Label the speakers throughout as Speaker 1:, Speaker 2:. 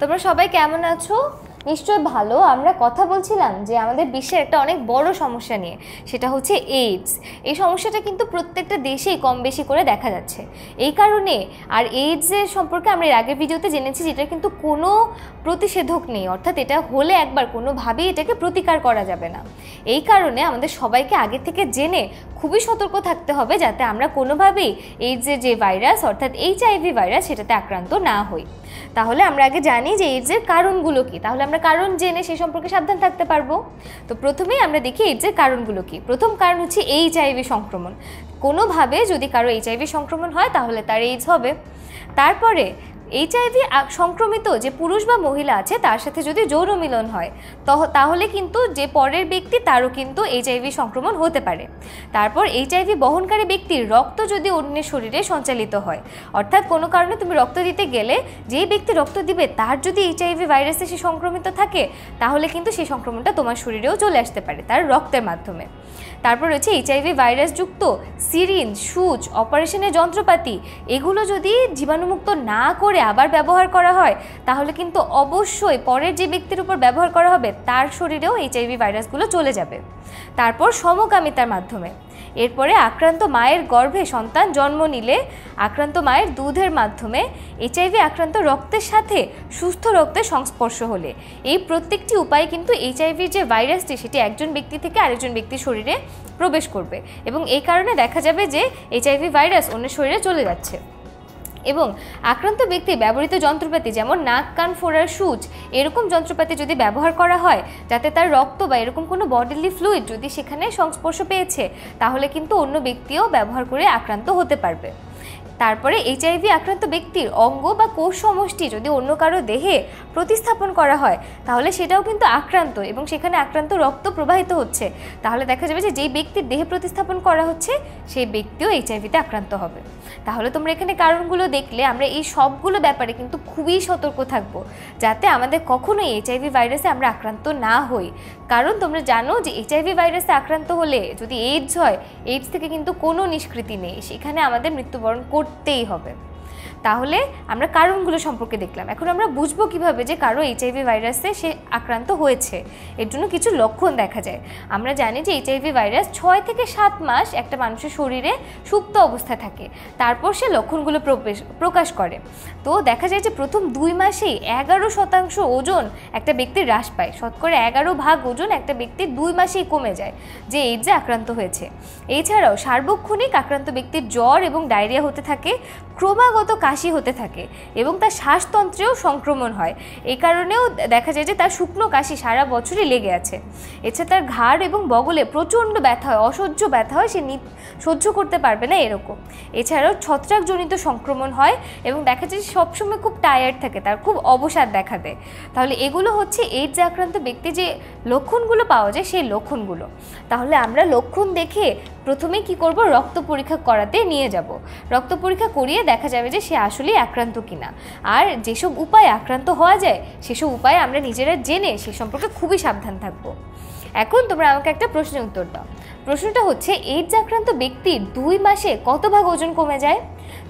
Speaker 1: তোমরা সবাই কেমন আছো? নিশ্চয় ভালো। আমরা কথা বলছিলাম যে আমাদের বিশ্বের একটা অনেক বড় সমস্যা নিয়ে, সেটা হচ্ছে এইডস এই সমস্যাটা কিন্তু প্রত্যেকটা দেশেই কম বেশি করে দেখা যাচ্ছে। এই কারণে, আর এইডসের সম্পর্কে আমরা এর আগের ভিডিওতে জেনেছি যেটা কিন্তু কোনো প্রতিষেধক নেই, অর্থাৎ এটা হলে একবার কোনোভাবেই এটাকে প্রতিকার করা যাবে না। এই কারণে আমাদের সবাইকে আগে থেকে জেনে খুবই সতর্ক থাকতে হবে যাতে আমরা কোনোভাবেই এইডসের যে যে ভাইরাস, অর্থাৎ এইচআইভি ভাইরাস সেটাতে আক্রান্ত না হই। তাহলে আমরা আগে জানি যে এইডসের কারণগুলো কী। তাহলে আমরা কারণ জেনে সেই সম্পর্কে সাবধান থাকতে পারব। তো প্রথমেই আমরা দেখি এইডসের কারণগুলো কী। প্রথম কারণ হচ্ছে এইচআইভি সংক্রমণ। কোনোভাবে যদি কারও এইচআইভি সংক্রমণ হয় তাহলে তার এইডস হবে। তারপরে এইচআইভি সংক্রমিত যে পুরুষ বা মহিলা আছে, তার সাথে যদি যৌন মিলন হয় তাহলে কিন্তু যে পরের ব্যক্তি, তারও কিন্তু এইচআইভি সংক্রমণ হতে পারে। তারপর এইচআইভি বহনকারী ব্যক্তির রক্ত যদি অন্যের শরীরে সঞ্চালিত হয়, অর্থাৎ কোনো কারণে তুমি রক্ত দিতে গেলে যেই ব্যক্তি রক্ত দিবে, তার যদি এইচআইভি ভাইরাসে সে সংক্রমিত থাকে, তাহলে কিন্তু সেই সংক্রমণটা তোমার শরীরেও চলে আসতে পারে, তার রক্তের মাধ্যমে। তারপর রয়েছে এইচআইভি ভাইরাসযুক্ত সিরিঞ্জ সুচ, অপারেশনের যন্ত্রপাতি, এগুলো যদি জীবাণুমুক্ত না করে আবার ব্যবহার করা হয়, তাহলে কিন্তু অবশ্যই পরের যে ব্যক্তির উপর ব্যবহার করা হবে, তার শরীরেও এইচআইভি ভাইরাসগুলো চলে যাবে। তারপর সমকামিতার মাধ্যমে। এরপরে আক্রান্ত মায়ের গর্ভে সন্তান জন্ম নিলে আক্রান্ত মায়ের দুধের মাধ্যমে এইচআইভি আক্রান্ত রক্তের সাথে সুস্থ রক্তের সংস্পর্শ হলে। এই প্রত্যেকটি উপায়ে কিন্তু এইচআইভির যে ভাইরাসটি, সেটি একজন ব্যক্তি থেকে আরেকজন ব্যক্তির শরীরে প্রবেশ করবে এবং এই কারণে দেখা যাবে যে এইচআইভি ভাইরাস অন্য শরীরে চলে যাচ্ছে। এবং আক্রান্ত ব্যক্তি ব্যবহৃত যন্ত্রপাতি যেমন নাক, কান ফোড়ার সুচ, এরকম যন্ত্রপাতি যদি ব্যবহার করা হয়, যাতে তার রক্ত বা এরকম কোনো বডিলি ফ্লুইড যদি সেখানে সংস্পর্শ পেয়েছে, তাহলে কিন্তু অন্য ব্যক্তিও ব্যবহার করে আক্রান্ত হতে পারবে। তারপরে এইচআইভি আক্রান্ত ব্যক্তির অঙ্গ বা কোষ সমষ্টি যদি অন্য কারও দেহে প্রতিস্থাপন করা হয়, তাহলে সেটাও কিন্তু আক্রান্ত এবং সেখানে আক্রান্ত রক্ত প্রবাহিত হচ্ছে। তাহলে দেখা যাবে যে যেই ব্যক্তির দেহে প্রতিস্থাপন করা হচ্ছে, সেই ব্যক্তিও এইচআইভিতে আক্রান্ত হবে। তাহলে তোমরা এখানে কারণগুলো দেখলে, আমরা এই সবগুলো ব্যাপারে কিন্তু খুবই সতর্ক থাকব, যাতে আমাদের কখনোই এইচআইভি ভাইরাসে আমরা আক্রান্ত না হই। কারণ তোমরা জানো যে এইচআইভি ভাইরাসে আক্রান্ত হলে যদি এইডস হয় এইডস থেকে কিন্তু কোনো নিষ্কৃতি নেই। সেখানে আমাদের মৃত্যুবরণ করতেই হবে। তাহলে আমরা কারণগুলো সম্পর্কে দেখলাম। এখন আমরা বুঝব কীভাবে যে কারও এইচআইভি ভাইরাসে সে আক্রান্ত হয়েছে। এর জন্য কিছু লক্ষণ দেখা যায়। আমরা জানি যে এইচআইভি ভাইরাস ছয় থেকে সাত মাস একটা মানুষের শরীরে সুপ্ত অবস্থায় থাকে। তারপর সে লক্ষণগুলো প্রকাশ করে। তো দেখা যায় যে প্রথম দুই মাসেই এগারো শতাংশ ওজন একটা ব্যক্তির হ্রাস পায়। শতকরা এগারো ভাগ ওজন একটা ব্যক্তির দুই মাসেই কমে যায়, যে এইডসে আক্রান্ত হয়েছে। এছাড়াও সার্বক্ষণিক আক্রান্ত ব্যক্তির জ্বর এবং ডায়রিয়া হতে থাকে। ক্রমাগত কাশি হতে থাকে এবং তার শ্বাসতন্ত্রেও সংক্রমণ হয়। এই কারণেও দেখা যায় যে তার শুকনো কাশি সারা বছরই লেগে আছে। এছাড়া তার ঘাড় এবং বগলে প্রচণ্ড ব্যথা হয়, অসহ্য ব্যথা হয়, সে সহ্য করতে পারবে না এরকম। এছাড়াও ছত্রাকজনিত সংক্রমণ হয় এবং দেখা যায় সবসময় খুব টায়ার্ড থাকে, তার খুব অবসাদ দেখা দেয়। তাহলে এগুলো হচ্ছে এইডস আক্রান্ত ব্যক্তি যে লক্ষণগুলো পাওয়া যায়, সেই লক্ষণগুলো। তাহলে আমরা লক্ষণ দেখে প্রথমে কি করব? রক্ত পরীক্ষা করাতে নিয়ে যাব। রক্ত পরীক্ষা করিয়ে দেখা যাবে যে সে আসলেই আক্রান্ত কিনা। আর যেসব উপায় আক্রান্ত হওয়া যায়, সেসব উপায় আমরা নিজেরা জেনে সে সম্পর্কে খুবই সাবধান থাকব। এখন তোমরা আমাকে একটা প্রশ্নের উত্তর দাও। প্রশ্নটা হচ্ছে এইডস আক্রান্ত ব্যক্তির দুই মাসে কত ভাগ ওজন কমে যায়?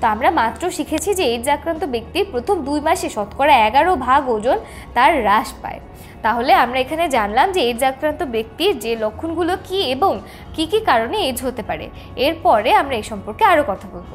Speaker 1: তো আমরা মাত্র শিখেছি যে এইডস আক্রান্ত ব্যক্তি প্রথম দুই মাসে শতকরা এগারো ভাগ ওজন তার হ্রাস পায়। তাহলে আমরা এখানে জানলাম যে এইডস আক্রান্ত ব্যক্তির যে লক্ষণগুলো কি এবং কি কি কারণে এইডস হতে পারে। এরপরে আমরা এই সম্পর্কে আরও কথা বলব।